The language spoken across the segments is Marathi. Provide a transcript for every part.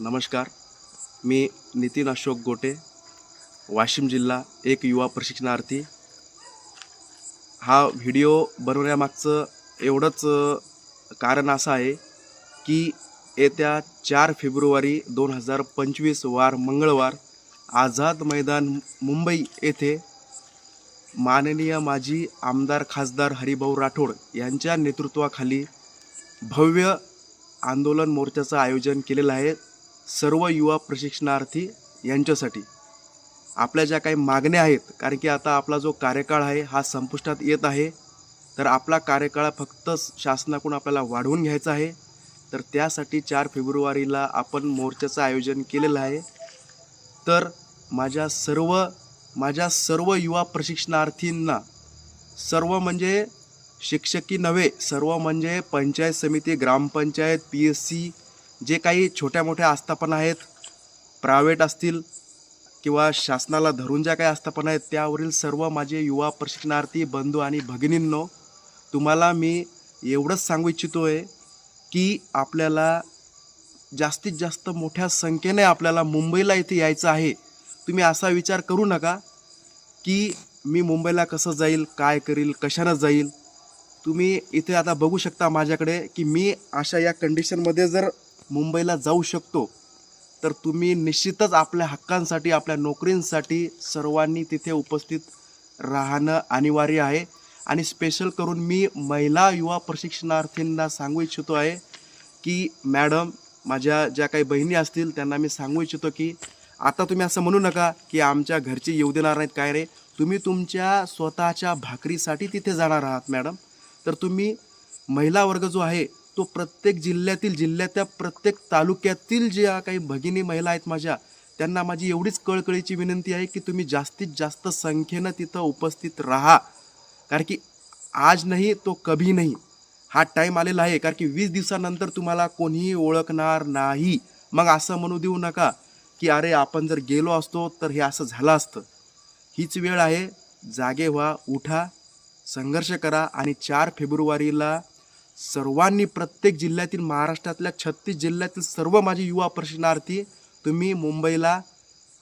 नमस्कार. मी नितीन अशोक गोटे वाशिम जिल्हा एक युवा प्रशिक्षणार्थी. हा व्हिडिओ बनवण्यामागचं एवढंच कारण असं आहे की येत्या चार फेब्रुवारी दोन हजार पंचवीस वार मंगळवार आझाद मैदान मुंबई येथे माननीय माजी आमदार खासदार हरिभाऊ राठोड यांच्या नेतृत्वाखाली भव्य आंदोलन मोर्चाचं आयोजन केलेलं आहे. सर्व युवा प्रशिक्षणार्थी यांच्यासाठी आपल्या ज्या काही मागण्या आहेत कारण की आता आपला जो कार्यकाळ आहे हा संपुष्टात येत आहे तर आपला कार्यकाळ फक्त शासनाकडून आपल्याला वाढवून घ्यायचा आहे. तर त्यासाठी चार फेब्रुवारीला आपण मोर्चाचं आयोजन केलेलं आहे. तर माझ्या सर्व माझ्या सर्व युवा प्रशिक्षणार्थींना सर्व म्हणजे शिक्षकी नव्हे सर्व म्हणजे पंचायत समिती ग्रामपंचायत पी एस सी जे काही छोट्या मोठ्या आस्थापना आहेत प्रायव्हेट असतील किंवा शासनाला धरून ज्या काही आस्थापना आहेत त्यावरील सर्व माझे युवा प्रशिक्षणार्थी बंधू आणि भगिनींनो तुम्हाला मी एवढंच सांगू इच्छितो आहे की आपल्याला जास्तीत जास्त मोठ्या संख्येने आपल्याला मुंबईला इथे यायचं आहे. तुम्ही असा विचार करू नका की मी मुंबईला कसं जाईल काय करील कशानं जाईल. तुम्ही इथे आता बघू शकता माझ्याकडे की मी अशा या कंडिशनमध्ये जर मुंबईला जाऊ शकतो तर तुम्ही निश्चितच आपल्या हक्कांसाठी आपल्या नोकरींसाठी सर्वांनी तिथे उपस्थित राहणं अनिवार्य आहे. आणि स्पेशल करून मी महिला युवा प्रशिक्षणार्थींना सांगू इच्छितो आहे की मॅडम माझ्या ज्या काही बहिणी असतील त्यांना मी सांगू इच्छितो की आता तुम्ही असं म्हणू नका की आमच्या घरचे येऊ देणार नाहीत काय रे? तुम्ही तुमच्या स्वतःच्या भाकरीसाठी तिथे जाणार आहात मॅडम तर तुम्ही महिला वर्ग जो आहे तो प्रत्येक जिल्ह्यातील जिल्ह्याच्या प्रत्येक तालुक्यातील ज्या काही भगिनी महिला आहेत माझ्या त्यांना माझी एवढीच कळकळीची विनंती आहे की तुम्ही जास्तीत जास्त संख्येनं तिथं उपस्थित राहा. कारण की आज नाही तो कभी नाही. हा टाईम आलेला आहे. कारण की वीस दिवसानंतर तुम्हाला कोणीही ओळखणार नाही. मग असं म्हणू देऊ नका की अरे आपण जर गेलो असतो तर हे असं झालं असतं. हीच वेळ आहे. जागे व्हा उठा संघर्ष करा आणि चार फेब्रुवारीला सर्वांनी प्रत्येक जिल्ह्यातील महाराष्ट्रातल्या छत्तीस जिल्ह्यातील सर्व माझे युवा प्रशिक्षणार्थी तुम्ही मुंबईला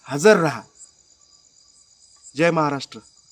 हजर राहा. जय महाराष्ट्र.